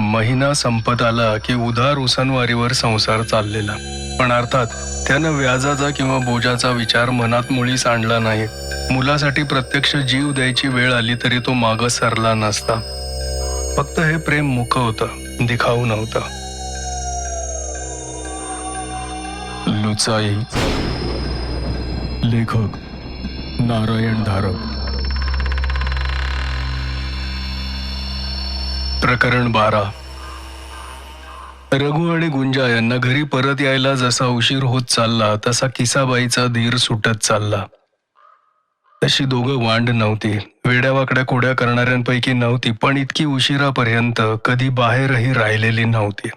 महिना संपत आला की उधार उसनवारीवर संसार चाललेला. पण अर्थात त्यानं व्याजाचा किंवा बोजाचा विचार मनात मुळीच आणला नाही. मुलासाठी प्रत्यक्ष जीव द्यायची वेळ आली तरी तो माग सरला नसता. फक्त हे प्रेम मुख होतं दिखाऊ नव्हतं. लुचाई. लेखक नारायण धारक. प्रकरण बारा. रघु आणि गुंजा यांना घरी परत यायला जसा उशीर होत चालला तसा किसाबाईचा धीर सुटत चालला. तशी दोघं वांड नव्हती. वेड्यावाकड्या कोड्या करणाऱ्यांपैकी नव्हती पण इतकी उशिरापर्यंत कधी बाहेरही राहिलेली नव्हती.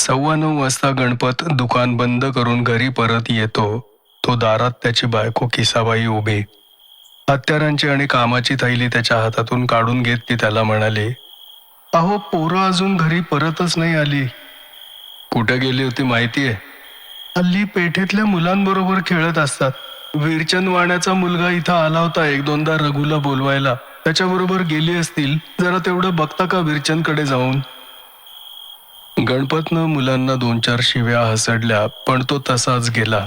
सव्वा नऊ वाजता गणपत दुकान बंद करून घरी परत येतो. तो दारात त्याची बायको किसाबाई उभी. हत्यारांची आणि कामाची थैली त्याच्या हातातून काढून घेत ती त्याला म्हणाली अहो पोरं अजून घरी परतच नाही आली. कुठे गेली होती माहितीये? हल्ली पेठेतल्या मुलांबरोबर खेळत असतात. वीरचंद वाण्याचा मुलगा इथं आला होता एक दोनदा रघुला बोलवायला. त्याच्याबरोबर गेली असतील जरा तेवढं बघता का वीरचंदकडे जाऊन? गणपतनं मुलांना दोन चार शिव्या हसडल्या पण तो तसाच गेला.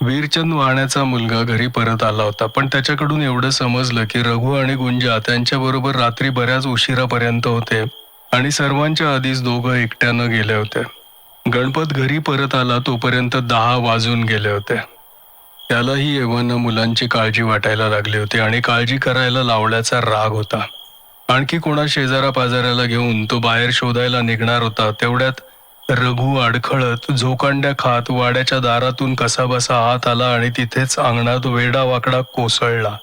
वीरचंद वाण्याचा मुलगा घरी परत आला होता पण त्याच्याकडून एवढं समजलं की रघु आणि गुंजा त्यांच्याबरोबर रात्री बऱ्याच उशिरापर्यंत होते आणि सर्वांच्या आधीच दोघं एकट्यानं गेले होते. गणपत घरी परत आला तोपर्यंत दहा वाजून गेले होते. त्यालाही एव्हाना मुलांची काळजी वाटायला लागली होती आणि काळजी करायला लावल्याचा राग होता. आणखी कोणा शेजारा पाजाऱ्याला घेऊन तो बाहेर शोधायला निघणार होता तेवढ्यात रघु अडखळत झोकांड्या खात वाड्याच्या दारातून कसाबसा आत आला आणि तिथेच अंगणात वेडा वाकडा कोसळला.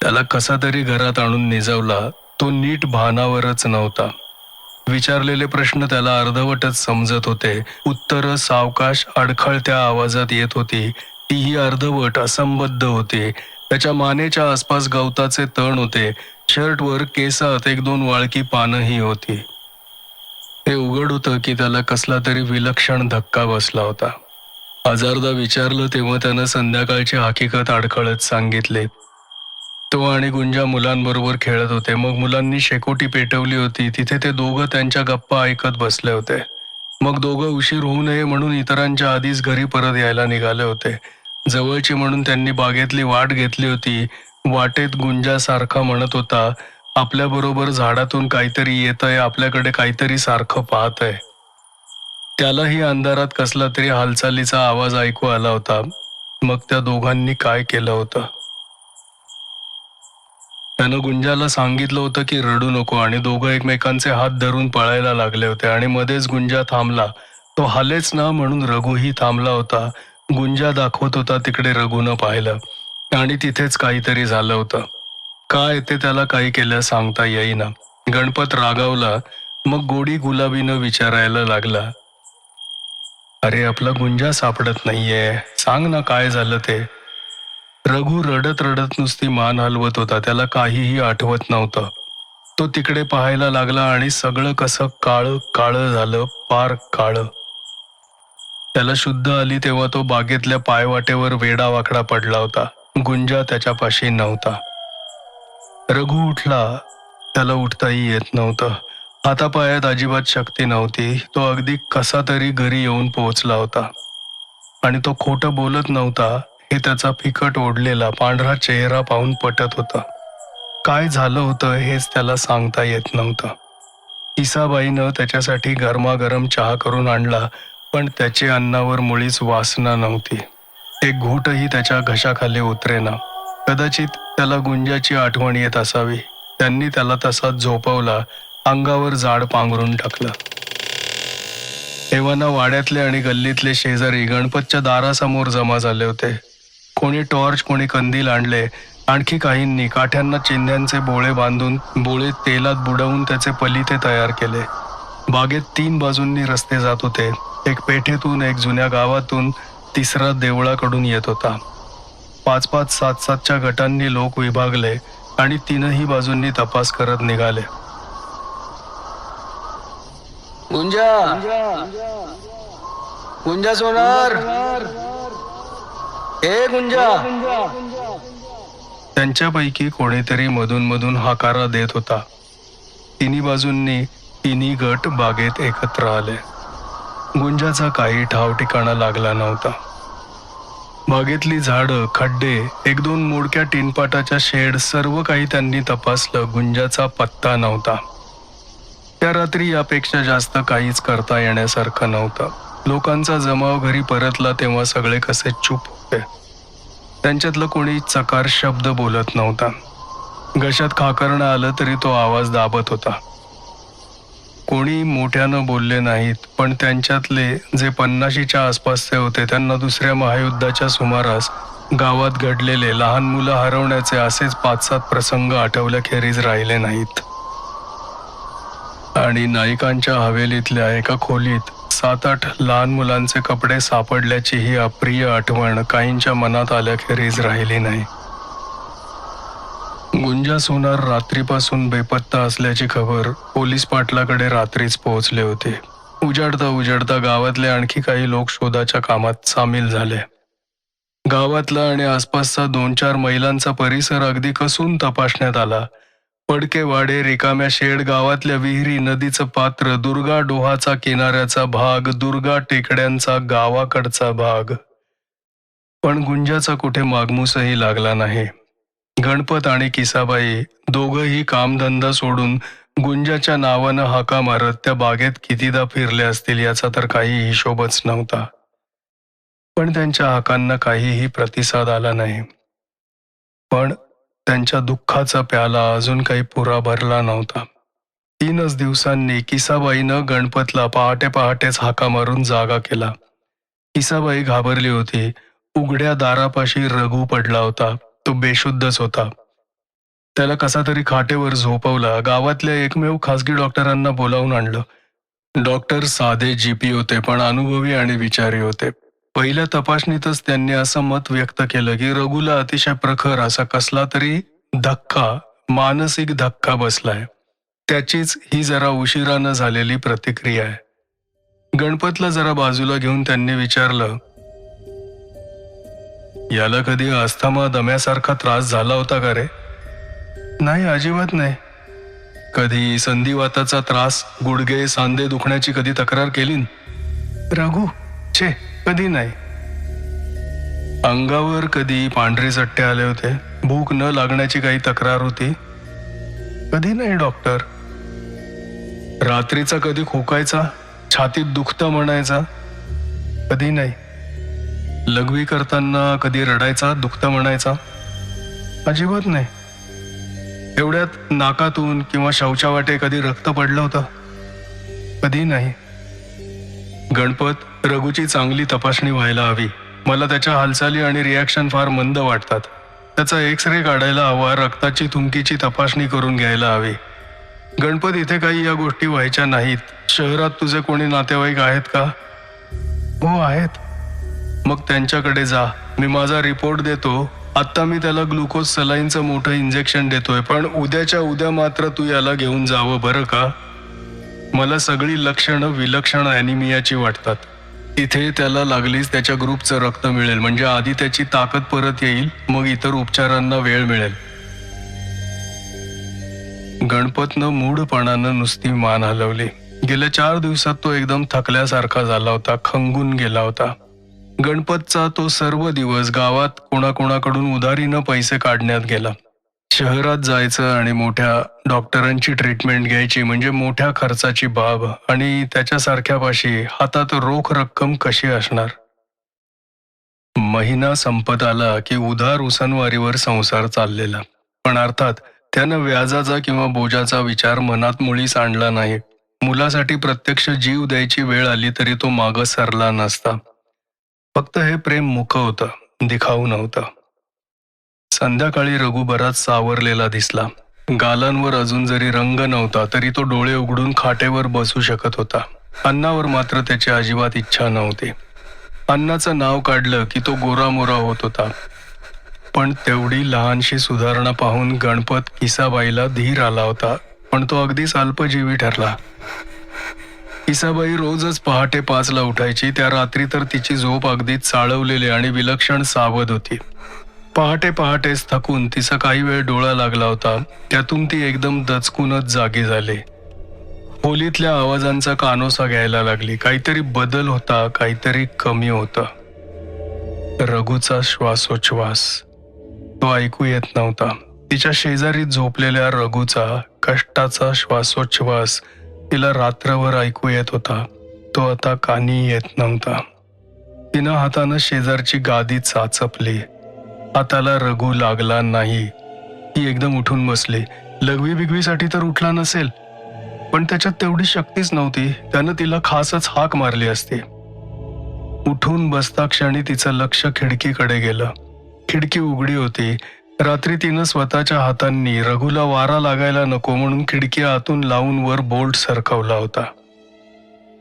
त्याला कसा तरी घरात आणून निजवला तो नीट भानावरच नव्हता. विचारलेले प्रश्न त्याला अर्धवटच समजत होते. उत्तर सावकाश अडखळत्या आवाजात येत होती. तीही अर्धवट असंबद्ध होती. त्याच्या मानेच्या आसपास गवताचे तण होते. शर्टवर केसात एक दोन वाळकी पानंही होती. ते उघड होतं की त्याला कसला तरी विलक्षण धक्का बसला होता. हजारदा विचारलं तेव्हा त्यानं संध्याकाळची हकीकत अडखळत सांगितले. तो आणि गुंजा मुलांबरोबर खेळत होते. मग मुलांनी शेकोटी पेटवली होती. तिथे ते दोघं त्यांच्या गप्पा ऐकत बसले होते. मग दोघं उशीर होऊ नये म्हणून इतरांच्या आधीच घरी परत यायला निघाले होते. जवळची म्हणून त्यांनी बागेतली वाट घेतली होती. वाटेत गुंजा सारखा म्हणत होता आपल्या बरोबर झाडातून काहीतरी येत आहे आपल्याकडे काहीतरी सारखं पाहत आहे त्यालाही अंधारात कसला तरी हालचालीचा आवाज ऐकू आला होता. मग त्या दोघांनी काय केलं होतं? त्यानं गुंजाला सांगितलं होतं की रडू नको आणि दोघं एकमेकांचे हात धरून पळायला लागले होते आणि मध्येच गुंजा थांबला. तो हालेच ना म्हणून रघुही थांबला होता. गुंजा दाखवत होता तिकडे रघुनं पाहिलं आणि तिथेच काहीतरी झालं होतं. काय ते त्याला काही केलं सांगता येईना. गणपत रागावला मग गोडी गुलाबीनं विचारायला लागला. अरे आपला गुंजा सापडत नाहीये. सांग ना काय झालं ते. रघु रडत रडत नुसती मान हलवत होता. त्याला काहीही आठवत नव्हतं. तो तिकडे पाहायला लागला आणि सगळं कसं काळं काळं झालं पार काळं. त्याला शुद्ध आली तेव्हा तो बागेतल्या पायवाटेवर वेडा वाकडा पडला होता. गुंजा त्याच्यापाशी नव्हता. रघु उठला. त्याला उठताही येत नव्हतं. हातापायात अजिबात शक्ती नव्हती. तो अगदी कसा तरी घरी येऊन पोहोचला होता. आणि तो खोटं बोलत नव्हता. हे त्याचा फिकट ओढलेला पांढरा चेहरा पाहून पटत होता. काय झालं होतं हेच त्याला सांगता येत नव्हतं. इसाबाईनं त्याच्यासाठी गरमागरम चहा करून आणला पण त्याचे अन्नावर मुळीच वासना नव्हती. एक घोटही त्याच्या घशाखाली उतरेना. कदाचित त्याला गुंजाची आठवण येत असावी. त्यांनी त्याला तसाच झोपवला अंगावर जाड पांघरून टाकलं. एव्हाना वाड्यातले आणि गल्लीतले शेजारी गणपतच्या दारासमोर जमा झाले होते. कोणी टॉर्च कोणी कंदील आणले. आणखी काहींनी काठ्यांना चिंध्यांचे बोळे बांधून बोळे तेलात बुडवून त्याचे पलिते तयार केले. बागेत तीन बाजूंनी रस्ते जात होते. एक पेठेतून एक जुन्या गावातून तिसरा देवळाकडून येत होता. पाच पाच सात सातच्या गटांनी लोक विभागले आणि तीनही बाजूंनी तपास करत निघाले. गुंजा! गुंजा सोनार! ए गुंजा! त्यांच्यापैकी कोणीतरी मधून मधून हाकारा देत होता. तिन्ही बाजूंनी तिन्ही गट बागेत एकत्र आले. गुंजाचा काही ठाव ठिकाणा लागला नव्हता. बागेतली झाडं खड्डे एक दोन मोडक्या टिनपाटाच्या शेड सर्व काही त्यांनी तपासलं. गुंजाचा पत्ता नव्हता. त्या रात्री यापेक्षा जास्त काहीच करता येण्यासारखं नव्हतं. लोकांचा जमाव घरी परतला तेव्हा सगळे कसे चूप होते. त्यांच्यातलं कोणी चकार शब्द बोलत नव्हता. घशात खाकरणं आलं तरी तो आवाज दाबत होता. कोणी मोठ्यानं बोलले नाहीत पण त्यांच्यातले जे पन्नाशीच्या आसपासचे होते त्यांना दुसऱ्या महायुद्धाच्या सुमारास गावात घडलेले लहान मुलं हरवण्याचे असेच पाच सात प्रसंग आठवल्याखेरीज राहिले नाहीत. आणि नायिकांच्या हवेलीतल्या एका खोलीत सात आठ लहान मुलांचे कपडे सापडल्याची ही अप्रिय आठवण काहींच्या मनात आल्याखेरीज राहिली नाही. गुंजा सोनार रात्रीपासून बेपत्ता असल्याची खबर पोलीस पाटलाकडे रात्रीच पोहोचले होते. उजाडता उजाडता गावातले आणखी काही लोक शोधाच्या कामात सामील झाले. गावातला आणि आसपासचा दोन चार मैलांचा परिसर अगदी कसून तपासण्यात आला. पडके वाडे रिकाम्या शेड गावातल्या विहिरी नदीचं पात्र दुर्गा डोहाचा किनाऱ्याचा भाग दुर्गा टेकड्यांचा गावाकडचा भाग. पण गुंजाचा कुठे मागमूसही लागला नाही. गणपत आणि किसाबाई दोघंही कामधंदा सोडून गुंजाच्या नावानं हाका मारत त्या बागेत कितीदा फिरले असतील याचा तर काही हिशोबच नव्हता. पण त्यांच्या हाकांना काहीही प्रतिसाद आला नाही. पण त्यांच्या दुःखाचा प्याला अजून काही पुरा भरला नव्हता. तीनच दिवसांनी किसाबाईनं गणपतला पहाटे पहाटेच हाका मारून जागा केला. किसाबाई घाबरली होती. उघड्या दारापाशी रघु पडला होता. तो बेशुद्धच होता. त्याला कसा तरी खाटेवर झोपवला गावातल्या एकमेव खासगी डॉक्टरांना बोलावून आणलं. डॉक्टर साधे जीपी होते पण अनुभवी आणि विचारी होते. पहिल्या तपासणीतच त्यांनी असं मत व्यक्त केलं की रघुला अतिशय प्रखर असा कसला तरी धक्का मानसिक धक्का बसलाय. त्याचीच ही जरा उशिरानं झालेली प्रतिक्रिया आहे. गणपतला जरा बाजूला घेऊन त्यांनी विचारलं याला कधी अस्थमा दम्यासारखा त्रास झाला होता का रे? नाही अजिबात नाही. कधी संधिवाताचा त्रास गुडघे सांधे दुखण्याची कधी तक्रार केली? रघु छे कधी नाही. अंगावर कधी पांढरे चट्टे आले होते? भूक न लागण्याची काही तक्रार होती? कधी नाही डॉक्टर. रात्रीचा कधी खोकायचा? छातीत दुखतं म्हणायचा? कधी नाही. लघवी करताना कधी रडायचा दुखतं म्हणायचा? अजिबात नाही. एवढ्यात नाकातून किंवा शौचावाटे कधी रक्त पडलं होतं? कधी नाही. गणपत रघुची चांगली तपासणी व्हायला हवी. मला त्याच्या हालचाली आणि रिॲक्शन फार मंद वाटतात. त्याचा एक्स रे काढायला हवा रक्ताची थुंकीची तपासणी करून घ्यायला हवी. गणपत इथे काही या गोष्टी व्हायच्या नाहीत. शहरात तुझे कोणी नातेवाईक आहेत का? हो आहेत. मग त्यांच्याकडे जा. मी माझा रिपोर्ट देतो. आत्ता मी त्याला ग्लुकोज सलाईनचं मोठं इंजेक्शन देतोय. पण उद्याच्या उद्या मात्र तू याला घेऊन जावं बरं का? मला सगळी लक्षणं विलक्षण ॲनिमियाची वाटतात. तिथे त्याला लागलीच त्याच्या ग्रुपचं रक्त मिळेल. म्हणजे आधी त्याची ताकद परत येईल मग इतर उपचारांना वेळ मिळेल. गणपतनं मूढपणानं नुसती मान हलवली. गेल्या चार दिवसात तो एकदम थकल्यासारखा झाला होता खंगून गेला होता. गणपतचा तो सर्व दिवस गावात कोणाकोणाकडून उधारीनं पैसे काढण्यात गेला. शहरात जायचं आणि मोठ्या डॉक्टरांची ट्रीटमेंट घ्यायची म्हणजे मोठ्या खर्चाची बाब आणि त्याच्यासारख्यापाशी हातात रोख रक्कम कशी असणार? महिना संपत आला की उधार उसनवारीवर संसार चाललेला. पण अर्थात त्यानं व्याजाचा किंवा बोजाचा विचार मनात मुळीच आणला नाही. मुलासाठी प्रत्यक्ष जीव द्यायची वेळ आली तरी तो मागं सरला नसता. फक्त हे प्रेम मुख होतं दिखाऊ नव्हतं. संध्याकाळी रघु बराच सावरलेला दिसला. गालांवर अजून जरी रंग नव्हता तरी तो डोळे उघडून खाटेवर बसू शकत होता. अन्नावर मात्र त्याची अजिबात इच्छा नव्हती. अन्नाचं नाव काढलं की तो गोरामोरा होत होता. पण तेवढी लहानशी सुधारणा पाहून गणपत किसाबाईला धीर आला होता पण तो अगदीच अल्पजीवी ठरला. किसाबाई रोजच पहाटे पाचला उठायची त्या रात्री तर तिची झोप अगदी चाळवलेली आणि विलक्षण सावध होती. पहाटे पहाटेच थकून तिचा काही वेळ डोळा लागला होता त्यातून ती एकदम दचकूनच जागी झाली. खोलीतल्या आवाजांचा कानोसा घ्यायला लागली काहीतरी बदल होता काहीतरी कमी होतं. रघुचा श्वासोच्छ्वास. तो ऐकू येत नव्हता. तिच्या शेजारी झोपलेल्या रघुचा कष्टाचा श्वासोच्छ्वास तिला रात्रभर ऐकू येत होता. तो आता कानी येत नव्हता. तिनं हातानं शेजारची गादी चाचपली. हाताला रघू लागला नाही. ती एकदम उठून बसली. लघवी बिगवीसाठी तर उठला नसेल. पण त्याच्यात तेवढी शक्तीच नव्हती. त्यानं तिला खासच हाक मारली असती. उठून बसता क्षणी तिचं लक्ष खिडकीकडे गेलं. खिडकी उघडी होती. रात्री तिनं स्वतःच्या हातांनी रघुला वारा लागायला नको म्हणून खिडकी आतून लावून वर बोल्ट सरकवला होता.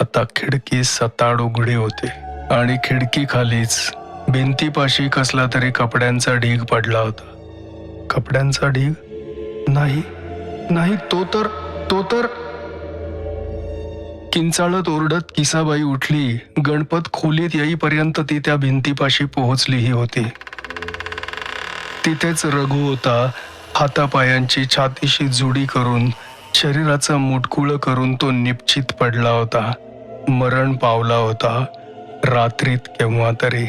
आता खिडकी सताड उघडी होती आणि खिडकी खालीच भिंतीपाशी कसला तरी कपड्यांचा ढीग पडला होता. कपड्यांचा ढीग? नाही नाही तो तर तो तर. किंचाळत ओरडत किसाबाई उठली. गणपत खोलीत येईपर्यंत ती त्या भिंतीपाशी पोहोचलीही होती. तिथेच रघु होता. हातापायांची छातीशी जुडी करून शरीराचं मुटकुळ करून तो निश्चित पडला होता. मरण पावला होता. रात्रीत केव्हा तरी.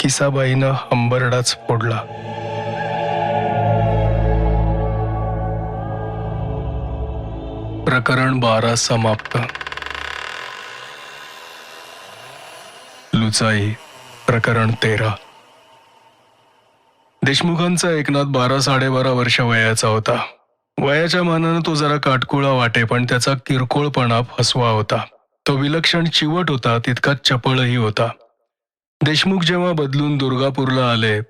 किसाबाईनं हंबरडाच फोडला. प्रकरण बारा समाप्त. लुचाई प्रकरण तेरा. देशमुखांचा एकनाथ बारा साडेबारा वर्ष वयाचा होता. वयाच्या मानानं तो जरा काटकुळा वाटे पण त्याचा किरकोळपणा फसवा होता. तो विलक्षण चिवट होता तितकाच चपळही होता. देशमुख जेव्हा बदलून दुर्गापूरला आले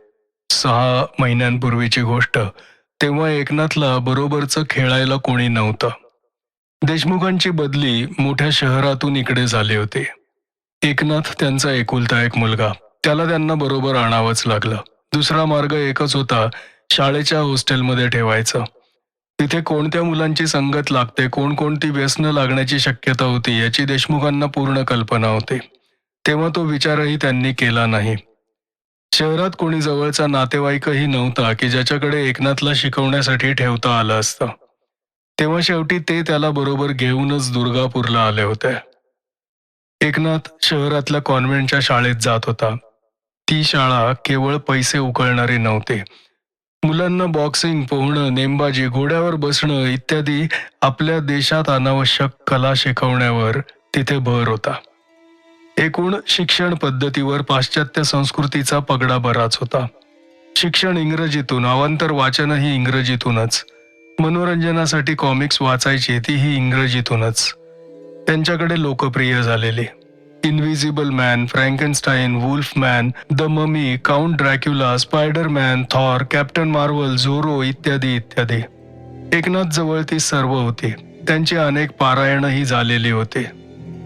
सहा महिन्यांपूर्वीची गोष्ट तेव्हा एकनाथला बरोबरचं खेळायला कोणी नव्हतं. देशमुखांची बदली मोठ्या शहरातून इकडे झाली होती. एकनाथ त्यांचा एकुलता एक मुलगा त्याला त्यांना बरोबर आणावंच लागलं. दुसरा मार्ग एकच होता शाळेच्या हॉस्टेलमध्ये ठेवायचं. तिथे कोणत्या मुलांची संगत लागते कोणकोणती व्यसनं लागण्याची शक्यता होती याची देशमुखांना पूर्ण कल्पना होती. तेव्हा तो विचारही त्यांनी केला नाही. शहरात कोणी जवळचा नातेवाईकही नव्हता की ज्याच्याकडे एकनाथला शिकवण्यासाठी ठेवता आलं असतं. तेव्हा शेवटी ते त्याला बरोबर घेऊनच दुर्गापूरला आले होते. एकनाथ शहरातल्या कॉन्व्हेंटच्या शाळेत जात होता. ती शाळा केवळ पैसे उकळणारी नव्हते. मुलांना बॉक्सिंग पोहणं नेमबाजी घोड्यावर बसणं इत्यादी आपल्या देशात अनावश्यक कला शिकवण्यावर तिथे भर होता. एकूण शिक्षण पद्धतीवर पाश्चात्य संस्कृतीचा पगडा बराच होता. शिक्षण इंग्रजीतून अवांतर वाचनही इंग्रजीतूनच. मनोरंजनासाठी कॉमिक्स वाचायची तीही इंग्रजीतूनच. त्यांच्याकडे लोकप्रिय झालेली. Invisible man Frankenstein wolf man the mummy count Dracula spiderman Thor captain Marvel Zorro इत्यादी इत्यादी. एकनाथ जवळ ती सर्व होती. त्यांची अनेक पारायणही झालेली होती.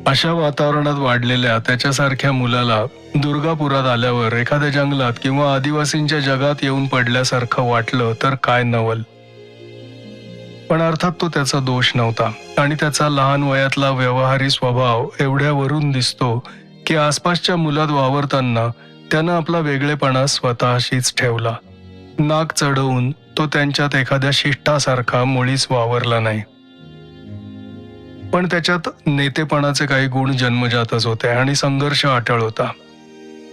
अशा वातावरणात वाढलेल्या त्याच्यासारख्या मुलाला दुर्गापुरात आल्यावर एखाद्या जंगलात किंवा आदिवासींच्या जगात येऊन पडल्यासारखं वाटलं तर काय नवल? पण अर्थात तो त्याचा दोष नव्हता. आणि त्याचा लहान वयातला व्यवहारी स्वभाव एवढ्यावरून दिसतो की आसपासच्या मुलात वावरताना त्यानं आपला वेगळेपणा स्वतःशीच ठेवला. नाक चढवून तो त्यांच्यात एखाद्या शिष्टासारखा मुळीच वावरला नाही. पण त्याच्यात नेतेपणाचे काही गुण जन्मजातच होते आणि संघर्ष अटळ होता.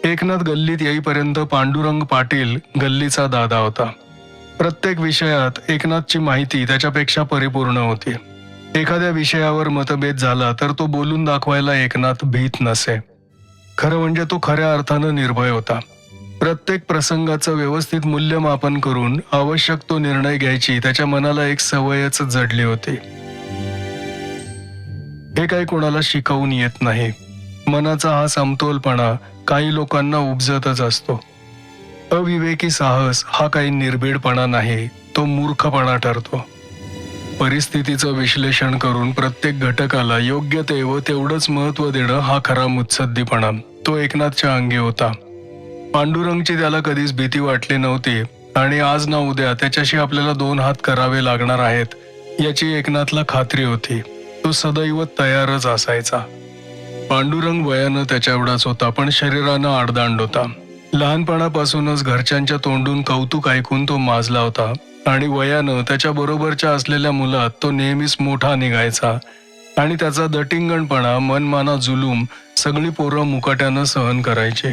एकनाथ गल्लीत येईपर्यंत पांडुरंग पाटील गल्लीचा दादा होता. प्रत्येक विषयात एकनाथची माहिती त्याच्यापेक्षा परिपूर्ण होती. एखाद्या विषयावर मतभेद झाला तर तो बोलून दाखवायला एकनाथ भीत नसे. खरं म्हणजे तो खऱ्या अर्थानं निर्भय होता. प्रत्येक प्रसंगाचं व्यवस्थित मूल्यमापन करून आवश्यक तो निर्णय घ्यायची त्याच्या मनाला एक सवयच जडली होती. हे काही कोणाला शिकवून येत नाही. मनाचा हा समतोलपणा काही लोकांना उपजतच असतो. अविवेकी साहस हा काही निर्भीडपणा नाही तो मूर्खपणा ठरतो. परिस्थितीचं विश्लेषण करून प्रत्येक घटकाला योग्य ते व तेवढंच महत्त्व देणं हा खरा मुत्सद्दीपणा. तो एकनाथच्या अंगी होता. पांडुरंगची त्याला कधीच भीती वाटली नव्हती आणि आज ना उद्या त्याच्याशी आपल्याला दोन हात करावे लागणार आहेत याची एकनाथला खात्री होती. तो सदैव तयारच असायचा. पांडुरंग वयानं त्याच्या एवढाच होता पण शरीरानं आडदांड होता. लहानपणापासूनच घरच्यांच्या तोंडून कौतुक ऐकून तो माजला होता. आणि वयानं त्याच्या बरोबरच्या असलेल्या मुलात तो नेहमीच मोठा निघायचा. आणि त्याचा दटिंगणपणा मनमाना जुलूम सगळी पोरं मुकाट्यानं सहन करायचे.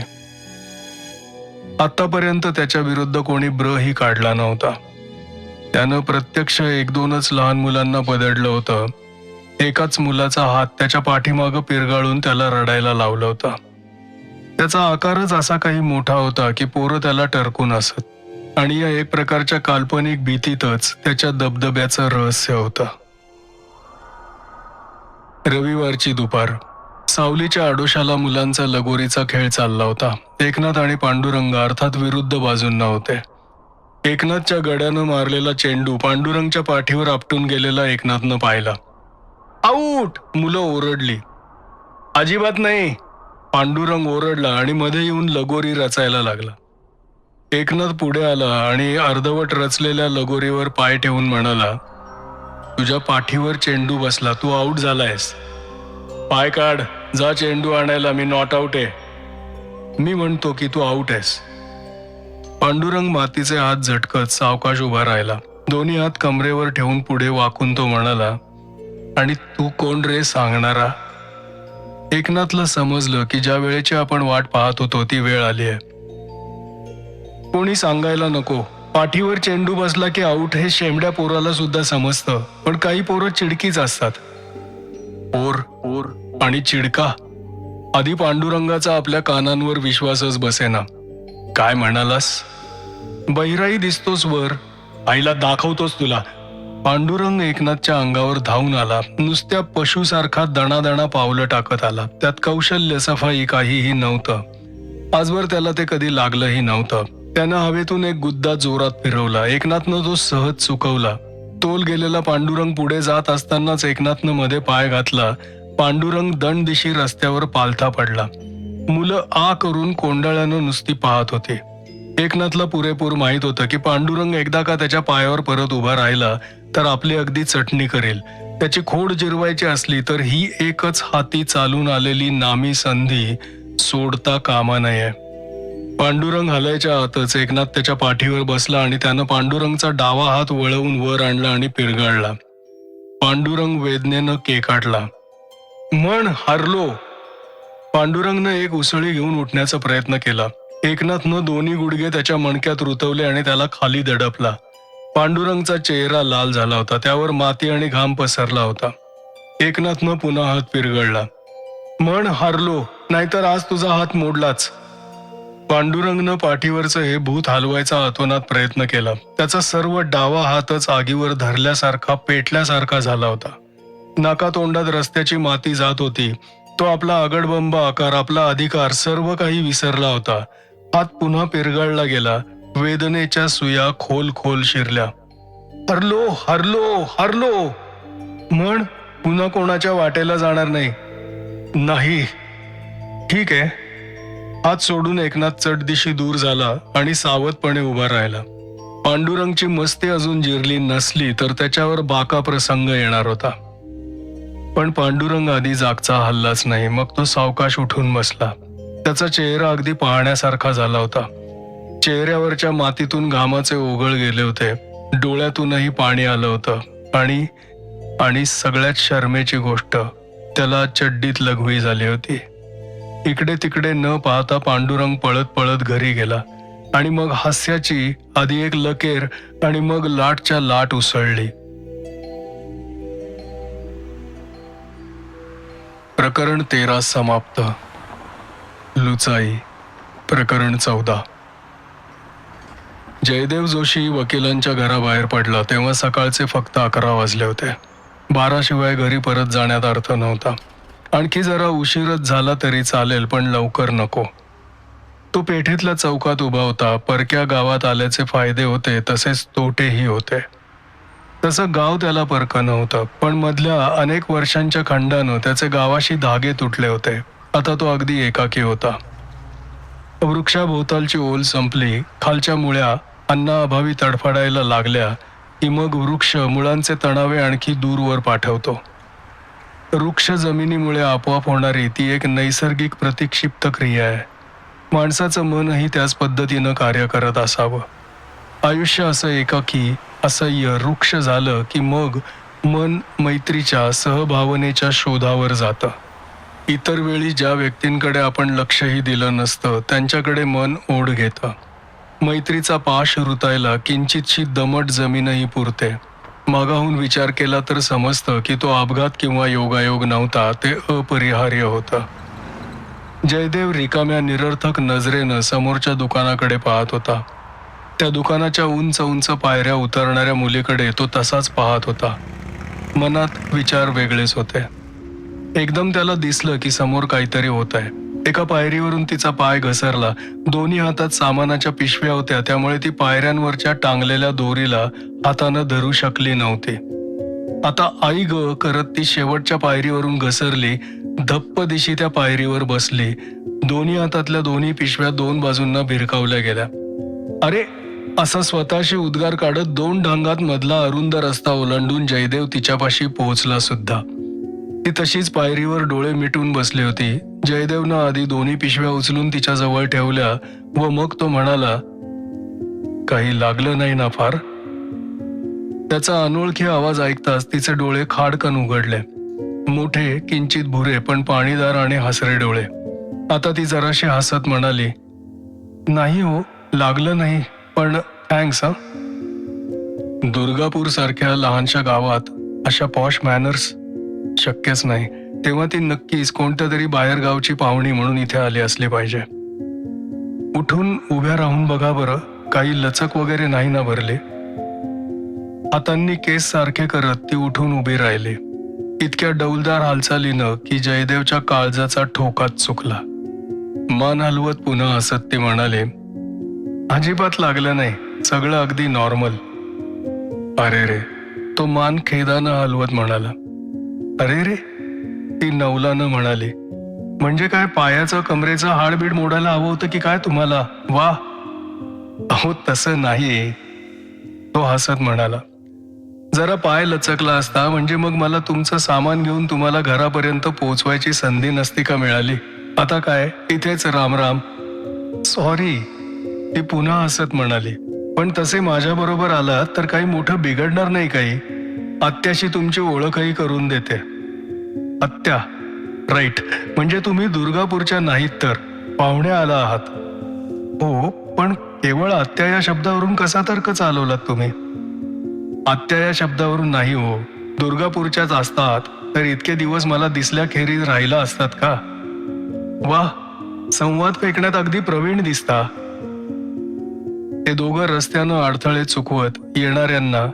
आतापर्यंत त्याच्या विरुद्ध कोणी ब्रही काढला नव्हता. त्यानं प्रत्यक्ष एक दोनच लहान मुलांना पदडलं होतं. एकाच मुलाचा हात त्याच्या पाठीमागं पिरगाळून त्याला रडायला लावलं होतं. त्याचा आकारच असा काही मोठा होता की पोरं त्याला टरकून असत. आणि या एक प्रकारच्या काल्पनिक भीतीतच त्याच्या दबदब्याचं रहस्य होतं. रविवारची दुपार. सावलीच्या आडोशाला मुलांचा लगोरीचा खेळ चालला होता. एकनाथ आणि पांडुरंग अर्थात विरुद्ध बाजूंना होते. एकनाथच्या गड्यानं मारलेला चेंडू पांडुरंगच्या पाठीवर आपटून गेलेला एकनाथनं पाहिला. आऊट! मुलं ओरडली. अजिबात नाही. पांडुरंग ओरडला आणि मध्ये येऊन लगोरी रचायला लागला. एकनाथ पुढे आला आणि अर्धवट रचलेल्या लगोरीवर पाय ठेवून म्हणाला तुझ्या पाठीवर चेंडू बसला तू आऊट झालायस. पाय काढ जा चेंडू आणायला मी नॉट आऊट आहे. मी म्हणतो की तू आऊट आहेस. पांडुरंग मातीचे हात झटकत सावकाश उभा राहिला. दोन्ही हात कमरेवर ठेवून पुढे वाकून तो म्हणाला आणि तू कोण रे सांगणारा? एकनाथला समजलं की ज्या वेळेची आपण वाट पाहत होतो ती वेळ आली आहे. कोणी सांगायला नको. पाठीवर चेंडू बसला की आऊट हे शेमड्या पोराला सुद्धा समजतं पण काही पोरं चिडकीच असतात. पोर पोर आणि चिडका. आधी पांडुरंगाचा आपल्या कानांवर विश्वासच बसेना. काय म्हणालास? बहिराई दिसतोस वर. आईला दाखवतोस तुला. पांडुरंग एकनाथच्या अंगावर धावून आला. नुसत्या पशुसारखा दणादणा पावलं टाकत आला. त्यात कौशल्य सफाई काहीही नव्हतं. आजवर त्याला ते कधी लागलंही नव्हतं. त्यानं हवेतून एक गुद्दा जोरात फिरवला. एकनाथनं तो सहज चुकवला तोल गेलेला पांडुरंग पुढे जात असतानाच एकनाथनं मध्ये पाय घातला. पांडुरंग दंड दिशी रस्त्यावर पालथा पडला. मुलं आ करून कोंडाळ्यानं नुसती पाहत होते. एकनाथला पुरेपूर माहीत होतं की पांडुरंग एकदा का त्याच्या पायावर परत उभा राहिला तर आपली अगदी चटणी करेल. त्याची खोड जिरवायची असली तर ही एकच हाती चालून आलेली नामी संधी सोडता कामा नये. पांडुरंग हलायच्या आतच एकनाथ त्याच्या पाठीवर बसला आणि त्यानं पांडुरंगचा डावा हात वळवून वर आणला आणि पिरगाळला. पांडुरंग वेदनेनं केकाटला म्हण हरलो. पांडुरंगनं एक उसळी घेऊन उठण्याचा प्रयत्न केला. एकनाथनं दोन्ही गुडघे त्याच्या मणक्यात रुतवले आणि त्याला खाली दडपला. पांडुरंगचा चेहरा लाल झाला होता. त्यावर माती आणि घाम पसरला होता. एकनाथनं पुन्हा हात पिरगळला. म्हण हारलो. नाहीतर आज तुझा हात मोडलाच. पांडुरंगनं पाठीवरचं हे भूत हलवायचा अतोनात प्रयत्न केला. त्याचा सर्व डावा हातच आगीवर धरल्यासारखा पेटल्यासारखा झाला होता. नाकातोंडात रस्त्याची माती जात होती. तो आपला आगडबंब आकार आपला अधिकार सर्व काही विसरला होता. हात पुन्हा पिरगळला गेला. वेदनेच्या सुया खोल खोल शिरल्या. हरलो हरलो हरलो. म्हण पुन्हा कोणाच्या वाटेला जाणार नाही. नाही. ठीक आहे. हात सोडून एकनाथ चटदिशी दूर झाला आणि सावधपणे उभा राहिला. पांडुरंगची मस्ती अजून जिरली नसली तर त्याच्यावर बाका प्रसंग येणार होता. पण पांडुरंग आधी जागचा हल्लाच नाही मग तो सावकाश उठून बसला. त्याचा चेहरा अगदी पाहण्यासारखा झाला होता. चेहऱ्यावरच्या मातीतून घामाचे ओघळ गेले होते. डोळ्यातूनही पाणी आलं होतं. आणि आणि सगळ्यात शर्मेची गोष्ट त्याला चड्डीत लघवी झाली होती. इकडे तिकडे न पाहता पांडुरंग पळत पळत घरी गेला. आणि मग हास्याची आधी एक लकेर आणि मग लाटच्या लाट उसळली. प्रकरण तेरा समाप्त. लुचाई प्रकरण चौदा. जयदेव जोशी वकिलांच्या घराबाहेर पडला तेव्हा सकाळचे फक्त अकरा वाजले होते. बाराशिवाय घरी परत जाण्यात अर्थ नव्हता. आणखी जरा उशीरच झाला तरी चालेल पण लवकर नको. तो पेठेतल्या चौकात उभा होता. परक्या गावात आल्याचे फायदे होते तसेच तोटेही होते. तसं गाव त्याला परकं नव्हतं पण मधल्या अनेक वर्षांच्या खंडानं त्याचे गावाशी धागे तुटले होते. आता तो अगदी एकाकी होता. वृक्षाभोवतालची ओल संपली खालच्या मुळ्या अन्नाअभावी तडफडायला लागल्या की मग वृक्ष मुळांचे तणावे आणखी दूरवर पाठवतो. वृक्ष जमिनीमुळे आपोआप होणारी ती एक नैसर्गिक प्रतिक्षिप्त क्रिया आहे. माणसाचं मनही त्याच पद्धतीनं कार्य करत असावं. आयुष्य असं एकाकी असह्य वृक्ष झालं की मग मन मैत्रीच्या सहभावनेच्या शोधावर जातं. इतर वेळी ज्या व्यक्तींकडे आपण लक्षही दिलं नसतं त्यांच्याकडे मन ओढ घेतं. मैत्रीचा पाश रुतायला किंचितशी दमट जमीनही पुरते. मागाहून विचार केला तर समजतं की तो अपघात किंवा योगायोग नव्हता ते अपरिहार्य होतं. जयदेव रिकाम्या निरर्थक नजरेनं समोरच्या दुकानाकडे पाहत होता. त्या दुकानाच्या उंच उंच पायऱ्या उतरणाऱ्या मुलीकडे तो तसाच पाहत होता. मनात विचार वेगळेच होते. एकदम त्याला दिसलं की समोर काहीतरी होत आहे एका पायरीवरून तिचा पाय घसरला. दोन्ही हातात सामानाच्या पिशव्या होत्या. त्यामुळे ती पायऱ्यांवरच्या टांगलेल्या दोरीला हातानं धरू शकली नव्हती. आता आई ग करत ती शेवटच्या पायरीवरून घसरली. धप्प दिशी त्या पायरीवर बसली. दोन्ही हातातल्या दोन्ही पिशव्या दोन बाजूंना भिरकावल्या गेल्या. अरे असा स्वतःशी उद्गार काढत दोन ढंगात मधला अरुंद रस्ता ओलांडून जयदेव तिच्यापाशी पोहोचला सुद्धा. ती तशीच पायरीवर डोळे मिटून बसली होती. जयदेवनं आधी दोन्ही पिशव्या उचलून तिच्या जवळ ठेवल्या व मग तो म्हणाला काही लागलं नाही ना फार? त्याचा अनोळखी आवाज ऐकताच तिचे डोळे खाडकन उघडले. मोठे किंचित भुरे पण पाणीदार आणि हसरे डोळे. आता ती जराशी हसत म्हणाली नाही हो लागलं नाही पण थँक्स हा. दुर्गापूर सारख्या लहानशा गावात अशा पॉश मॅनर्स शक्यच नाही. तेव्हा ती नक्कीच कोणत्या तरी बाहेरगावची पाहुणी म्हणून इथे आली असली पाहिजे. उठून उभ्या राहून बघा बरं काही लचक वगैरे नाही ना भरले? हातांनी केस सारखे करत ती उठून उभी राहिली. इतक्या डौलदार हालचालीनं की जयदेवच्या काळजाचा ठोकाच चुकला. मान हलवत पुन्हा हसत ते म्हणाले अजिबात लागलं नाही सगळं अगदी नॉर्मल अरे रे तो मान खेदानं हलवत म्हणाला. अरे रे ती नवलानं म्हणाली. म्हणजे काय पायाचं कमरेचं हाडबीड मोडायला हवं होतं की काय तुम्हाला? वा. अहो तसं नाही तो हसत म्हणाला. जरा पाय लचकला असता म्हणजे मग मला तुमचं सामान घेऊन तुम्हाला घरापर्यंत पोहोचवायची संधी नसती का मिळाली? आता काय? इथेच राम राम सॉरी ती पुन्हा हसत म्हणाली. पण तसे माझ्या बरोबर आलात तर काही मोठं बिघडणार नाही काही. आत्याशी तुमची ओळखही करून देते. आत्या राईट. म्हणजे तुम्ही दुर्गापूरच्या नाहीत तर. पाहुणे आला आहात. हो पण केवळ आत्या या शब्दावरून कसा तर्क चालवलात तुम्ही? आत्या या शब्दावरून नाही हो. दुर्गापूरच्याच असतात. तर इतके दिवस मला दिसल्याखेरीज राहिला असतात का? वा संवाद फेकण्यात अगदी प्रवीण दिसता. ते दोघं रस्त्यानं अडथळे चुकवत येणाऱ्यांना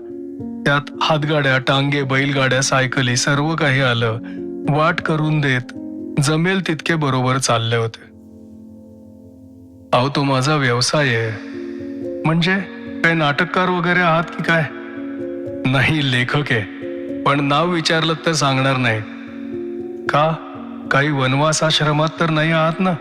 त्यात हातगाड्या टांगे बैलगाड्या सायकली सर्व काही आलं. वाट करून देत जमेल तितके बरोबर चालले होते. अहो तो माझा व्यवसाय आहे. म्हणजे काय नाटककार वगैरे आहात की काय? नाही लेखक आहे. पण नाव विचारलं तर सांगणार नाही. का? काही वनवास आश्रमात तर नाही आहात ना?